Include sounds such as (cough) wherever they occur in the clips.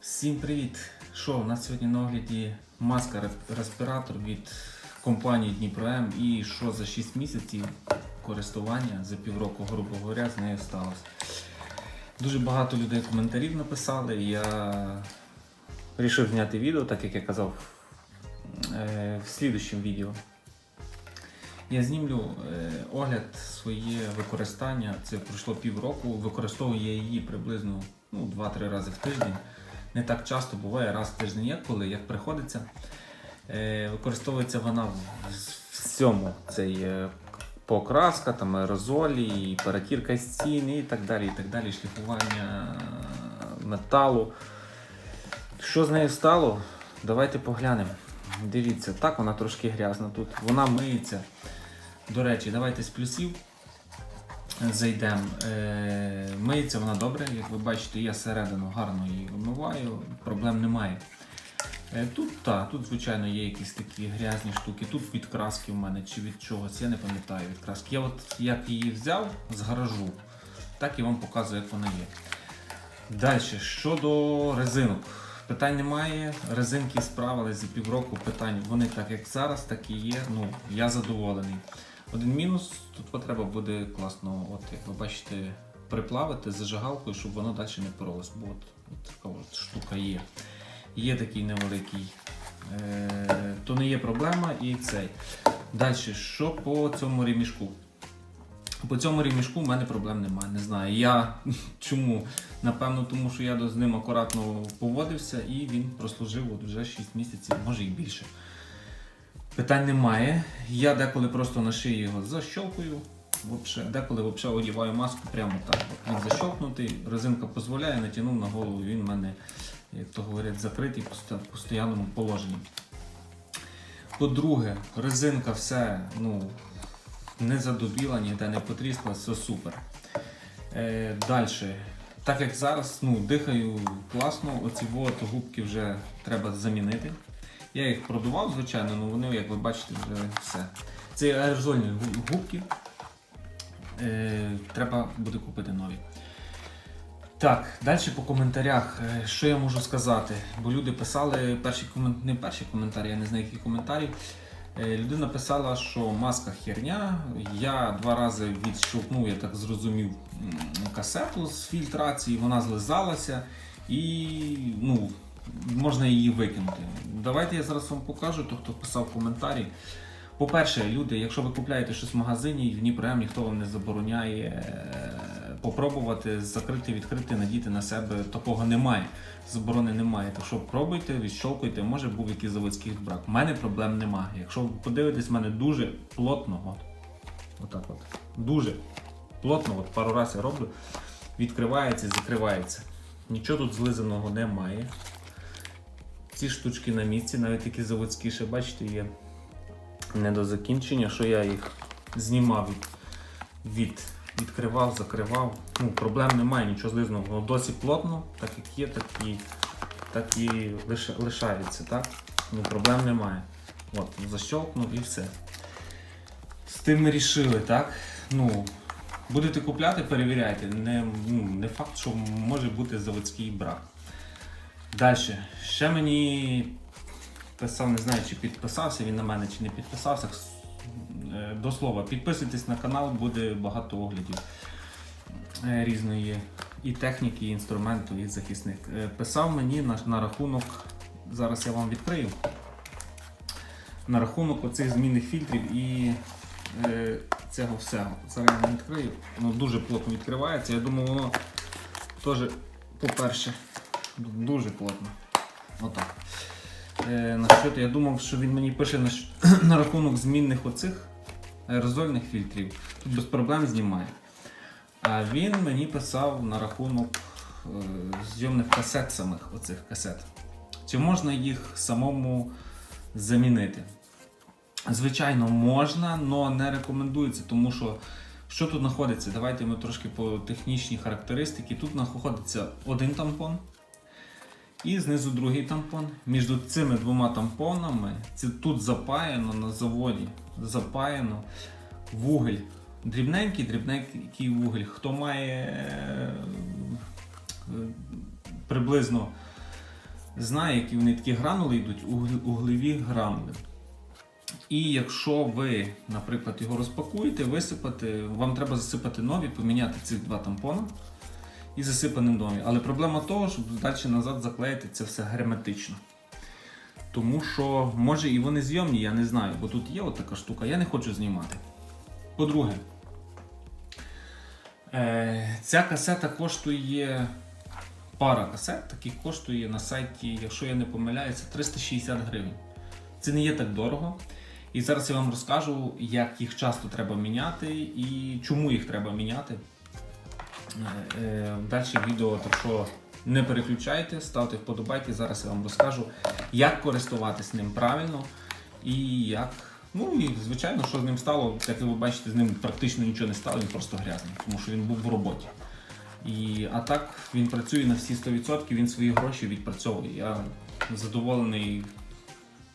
Всім привіт! Що, у нас сьогодні на огляді маска респіратор від компанії Дніпро-М і що за 6 місяців користування за півроку, грубо говоря, з нею сталося. Дуже багато людей коментарів написали. Я вирішив зняти відео, так як я казав е, в слідущому відео. Я знімлю е, огляд своє використання. Це пройшло півроку. Використовую я її приблизно ну, 2-3 рази в тиждень. Не так часто буває, раз в тиждень є, коли як приходиться. Е, використовується вона в всьому. Це є покраска, там аерозолі, і перетірка стін і так далі. і так далі, Шліфування металу. Що з нею стало? Давайте поглянемо. Дивіться, так вона трошки грязна тут. Вона миється. До речі, давайте з плюсів зайдемо. Е, миється вона добре, як ви бачите, я середину гарно її вимиваю, проблем немає. Е, тут, та, тут, звичайно, є якісь такі грязні штуки. Тут від краски в мене чи від чогось, я не пам'ятаю від краски. Я от як її взяв з гаражу, так і вам показую, як вона є. Далі, щодо резинок. Питань немає. Резинки справились за півроку. Питань вони так як зараз, так і є. Ну, я задоволений. Один мінус, тут потреба буде класно, от як ви бачите, приплавити зажигалкою, щоб воно далі не поролось. Бо от, от така от штука є. Є такий невеликий. Е, то не є проблема і цей. Далі, що по цьому ремішку? По цьому ремішку в мене проблем немає. Не знаю. Я (laughs) чому? Напевно, тому що я з ним акуратно поводився і він прослужив от вже 6 місяців, може і більше. Питань немає. Я деколи просто на шиї його защолкую. Вообще, деколи взагалі одіваю маску прямо так. Він защолкнутий, резинка дозволяє, натягнув на голову, він в мене, як то говорять, закритий в постоянному положенні. По-друге, резинка все ну, не задубіла, ніде не потрісла, все супер. Е, Далі. Так як зараз ну, дихаю класно, оці от губки вже треба замінити. Я їх продував, звичайно, але вони, як ви бачите, вже все. Це аерозольні губки. Е, треба буде купити нові. Так, далі по коментарях. Е, Що я можу сказати? Бо люди писали перші комент... не перші коментарі, я не знаю, які коментарі. Е, Людина писала, що маска херня. Я два рази відщовхнув, я так зрозумів, касету з фільтрації, вона злизалася і ну, можна її викинути. Давайте я зараз вам покажу, то хто писав коментарі. По-перше, люди, якщо ви купляєте щось в магазині, в Дніпрем ніхто вам не забороняє е, попробувати закрити, відкрити, надіти на себе. Такого немає. Заборони немає. Так що пробуйте, відщолкуйте, може був якийсь заводський брак. У мене проблем немає. Якщо ви подивитесь, в мене дуже плотно, от, отак от, дуже плотно, от пару разів я роблю, відкривається і закривається. Нічого тут злизаного немає. Ці штучки на місці, навіть такі заводські, ще бачите, є не до закінчення, що я їх знімав від, від відкривав, закривав. Ну, проблем немає, нічого злизного. Воно досі плотно, так як є, так і, так і лиша- лишається. Так? Ну, проблем немає. От, защелкнув і все. З тим ми рішили, так? Ну, будете купляти, перевіряйте. Не, ну, не факт, що може бути заводський брак. Далі. Ще мені писав, не знаю, чи підписався він на мене, чи не підписався. Е, До слова, підписуйтесь на канал, буде багато оглядів е, різної і техніки, і інструменту, і захисник. Е, Писав мені на, на рахунок, зараз я вам відкрию, на рахунок оцих змінних фільтрів і е, цього всього. Зараз я вам відкрию. Воно дуже плотно відкривається. Я думаю, воно теж, по-перше, дуже плотно. Отак. Е, на що я думав, що він мені пише на, (clears throat) на рахунок змінних оцих аерозольних фільтрів. Тут без проблем знімає. А він мені писав на рахунок е, зйомних касет самих оцих касет. Чи можна їх самому замінити? Звичайно, можна, але не рекомендується, тому що що тут знаходиться? Давайте ми трошки по технічній характеристиці. Тут знаходиться один тампон. І знизу другий тампон. Між цими двома тампонами це тут запаяно на заводі. Запаяно вугіль. Дрібненький, дрібненький вугіль. Хто має е, е, приблизно знає, які вони такі гранули йдуть, угле- углеві гранули. І якщо ви, наприклад, його розпакуєте, висипати, вам треба засипати нові, поміняти ці два тампони і засипані нові. Але проблема того, щоб далі назад заклеїти це все герметично. Тому що, може, і вони зйомні, я не знаю, бо тут є от така штука, я не хочу знімати. По-друге, е, ця касета коштує. Пара касет таких коштує на сайті, якщо я не помиляюся, 360 гривень. Це не є так дорого. І зараз я вам розкажу, як їх часто треба міняти і чому їх треба міняти. Е, е, Далі відео, так що не переключайте, ставте вподобайки. Зараз я вам розкажу, як користуватись ним правильно і як. Ну і звичайно, що з ним стало, як ви бачите, з ним практично нічого не стало, він просто грязний, тому що він був в роботі. І, а так він працює на всі 100%, він свої гроші відпрацьовує. Я задоволений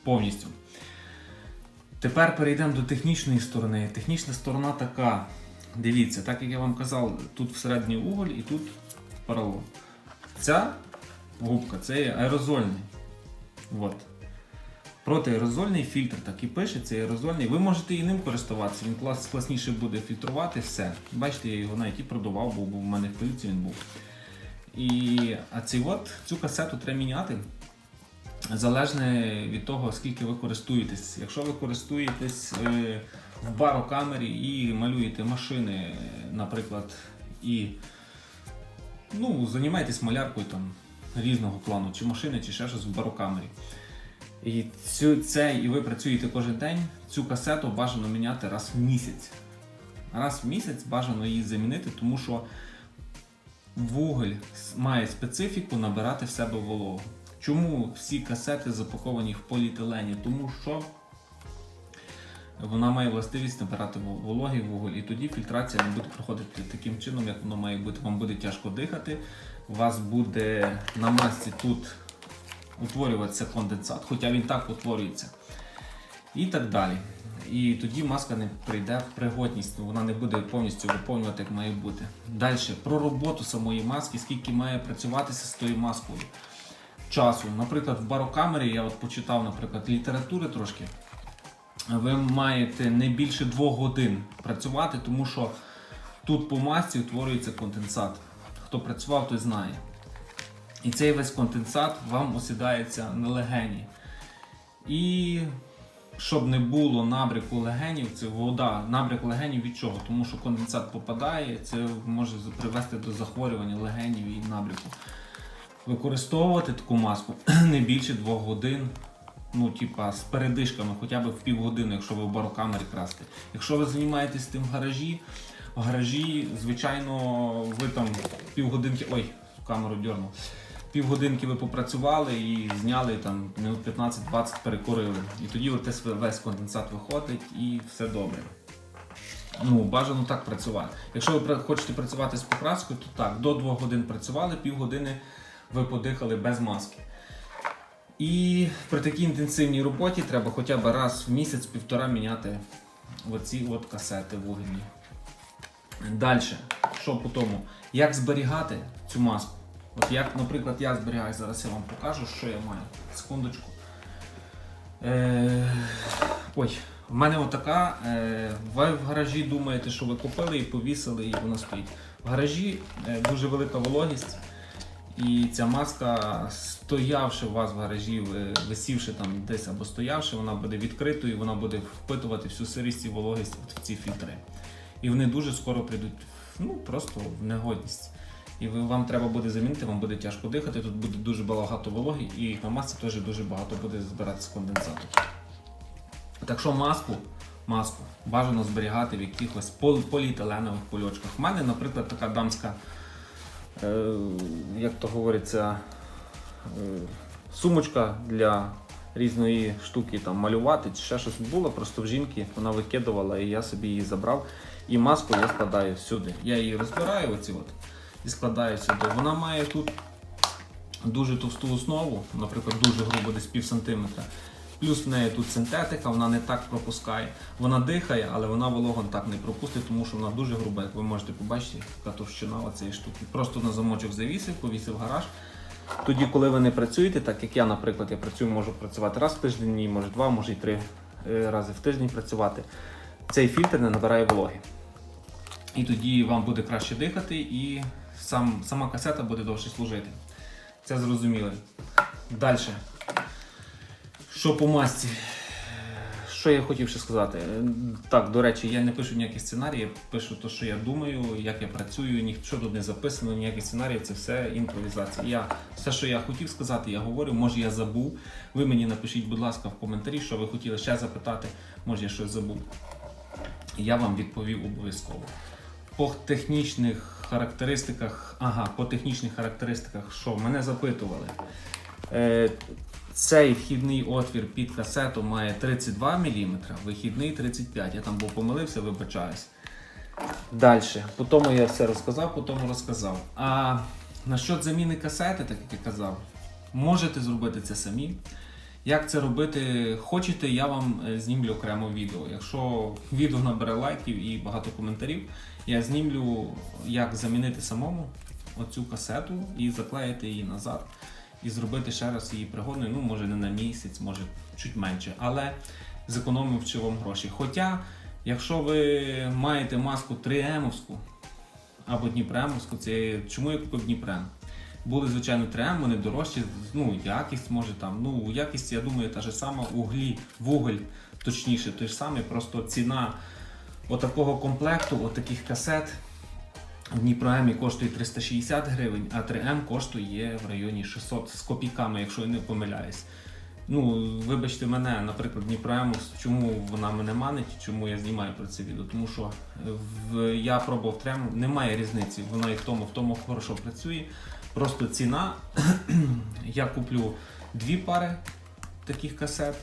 повністю. Тепер перейдемо до технічної сторони. Технічна сторона така. Дивіться, так як я вам казав, тут всередині уголь і тут поролон. Ця губка це є аерозольний. От. Протиаерозольний фільтр, так і пише, це аерозольний. Ви можете і ним користуватися, він клас, класніше буде фільтрувати все. Бачите, я його навіть і продавав, бо був у мене в поліції він був. І, а ці от, цю касету треба міняти. Залежно від того, скільки ви користуєтесь. Якщо ви користуєтесь е, в барокамері і малюєте машини, наприклад, і ну, займаєтесь маляркою там, різного плану, чи машини, чи ще щось в барокамері. І цю, це, і ви працюєте кожен день, цю касету бажано міняти раз в місяць. Раз в місяць бажано її замінити, тому що вуголь має специфіку набирати в себе вологу. Чому всі касети запаковані в поліетилені? Тому що вона має властивість набирати во- вологий вуголь, і тоді фільтрація не буде проходити таким чином, як воно має бути. Вам буде тяжко дихати, у вас буде на масці тут утворюватися конденсат, хоча він так утворюється. І так далі. І тоді маска не прийде в пригодність, вона не буде повністю виповнювати, як має бути. Далі, про роботу самої маски, скільки має працюватися з тою маскою часу. Наприклад, в барокамері я от почитав, наприклад, літератури трошки. Ви маєте не більше двох годин працювати, тому що тут по масці утворюється конденсат. Хто працював, той знає. І цей весь конденсат вам осідається на легені. І щоб не було набряку легенів, це вода, набряк легенів від чого? Тому що конденсат попадає, це може привести до захворювання легенів і набряку. Використовувати таку маску (clears throat) не більше двох годин, ну, типа, з передишками, хоча б в півгодини, якщо ви в барокамері красите. Якщо ви займаєтесь тим в гаражі, в гаражі, звичайно, ви там півгодинки. Ой, камеру дьорнув. Півгодинки ви попрацювали і зняли там минут 15-20 перекурили. І тоді от весь конденсат виходить і все добре. Ну, бажано так працювати. Якщо ви хочете працювати з покраскою, то так, до 2 годин працювали, півгодини ви подихали без маски. І при такій інтенсивній роботі треба хоча б раз в місяць-півтора міняти оці от касети вугільні. Далі, що по тому? Як зберігати цю маску? От як, наприклад, я зберігаю, зараз я вам покажу, що я маю. Секундочку. Е, ой, в мене отака. Е, ви в гаражі думаєте, що ви купили і повісили, і вона стоїть. В гаражі е, дуже велика вологість. І ця маска, стоявши у вас в гаражі, висівши там десь або стоявши, вона буде відкритою, вона буде впитувати всю сирість і вологість в ці фільтри. І вони дуже скоро прийдуть ну, просто в негодність. І вам треба буде замінити, вам буде тяжко дихати, тут буде дуже багато вологи, і на масці теж дуже багато буде збиратися конденсату. Так що маску, маску бажано зберігати в якихось поліетиленових польочках. У мене, наприклад, така дамська е, як то говориться, е, сумочка для різної штуки там малювати чи ще щось було. Просто в жінки вона викидувала і я собі її забрав. І маску я складаю сюди. Я її розбираю оці от, і складаю сюди. Вона має тут дуже товсту основу, наприклад, дуже грубо, десь пів сантиметра. Плюс в неї тут синтетика, вона не так пропускає. Вона дихає, але вона вологон так не пропустить, тому що вона дуже груба, як ви можете побачити, яка товщина цієї штуки. Просто на замочок завісив, повісив гараж. Тоді, коли ви не працюєте, так як я, наприклад, я працюю, можу працювати раз в тиждень, може два, може й три е, рази в тиждень працювати. Цей фільтр не набирає вологи. І тоді вам буде краще дихати, і сам, сама касета буде довше служити. Це зрозуміло. Далі. Що по масці? Що я хотів ще сказати? Так, до речі, я не пишу ніякі сценарії, я пишу те, що я думаю, як я працюю, ніщо тут не записано, ніякі сценарії, це все імпровізація. Я все, що я хотів сказати, я говорю. Може я забув. Ви мені напишіть, будь ласка, в коментарі, що ви хотіли ще запитати, може я щось забув. Я вам відповів обов'язково. По технічних характеристиках, ага, по технічних характеристиках, що мене запитували. Е, цей вхідний отвір під касету має 32 мм, вихідний 35 Я там був помилився, вибачаюсь. Далі. По тому я все розказав, по тому розказав. А насчет заміни касети, так як я казав, можете зробити це самі. Як це робити хочете, я вам е, знімлю окремо відео. Якщо відео набере лайків і багато коментарів, я знімлю, як замінити самому оцю касету і заклеїти її назад. І зробити ще раз її пригодною, ну може не на місяць, може чуть менше, але зекономивши вам гроші. Хоча, якщо ви маєте маску 3М-овську або Дніпремовську, це чому я купив Дніпрем? Були, звичайно, 3М, вони дорожчі, ну, якість може там. Ну, якість, я думаю, та ж сама, углі, вуголь, точніше, той ж самий, просто ціна отакого комплекту, отаких касет. В Дніпроемі коштує 360 гривень, а 3М коштує в районі 600 з копійками, якщо я не помиляюсь. Ну, вибачте мене, наприклад, Дніпроему, чому вона мене манить, чому я знімаю про це відео. Тому що в, я пробував трему, немає різниці, воно і в тому, в тому хорошо працює. Просто ціна. (clears throat) я куплю дві пари таких касет,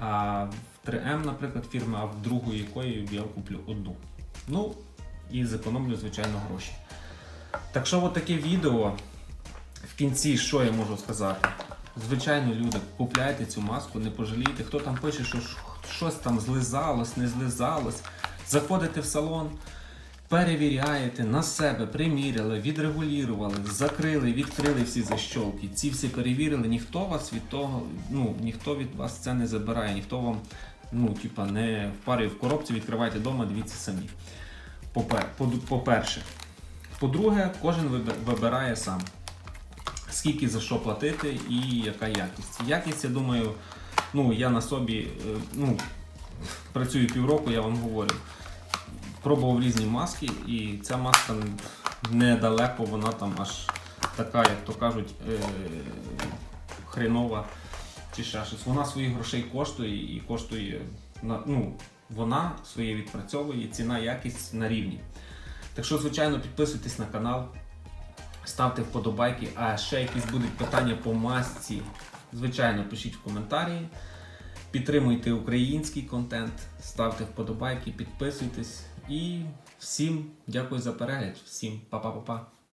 а в 3М, наприклад, фірми, а в другу якої я куплю одну. Ну, і зекономлю, звичайно, гроші. Так що, от таке відео. В кінці, що я можу сказати? Звичайно, люди, купляйте цю маску, не пожалійте. Хто там пише, що щось там злизалось, не злизалось. Заходите в салон, перевіряєте на себе, приміряли, відрегулювали, закрили, відкрили всі защолки. Ці всі перевірили, ніхто вас від того, ну, ніхто від вас це не забирає, ніхто вам, ну, типа, не впарює в коробці, відкривайте вдома, дивіться самі. По-перше. По-друге, кожен вибирає сам. Скільки за що платити і яка якість. Якість, я думаю, ну я на собі е, ну, працюю півроку, я вам говорю. Пробував різні маски, і ця маска недалеко, вона там аж така, як то кажуть, е, хренова чи ще щось. Вона своїх грошей коштує і коштує ну, вона своє відпрацьовує, ціна, якість на рівні. Так що, звичайно, підписуйтесь на канал, ставте вподобайки, а ще якісь будуть питання по масці. Звичайно, пишіть в коментарі. Підтримуйте український контент, ставте вподобайки, підписуйтесь і всім дякую за перегляд. Всім па-па-па-па.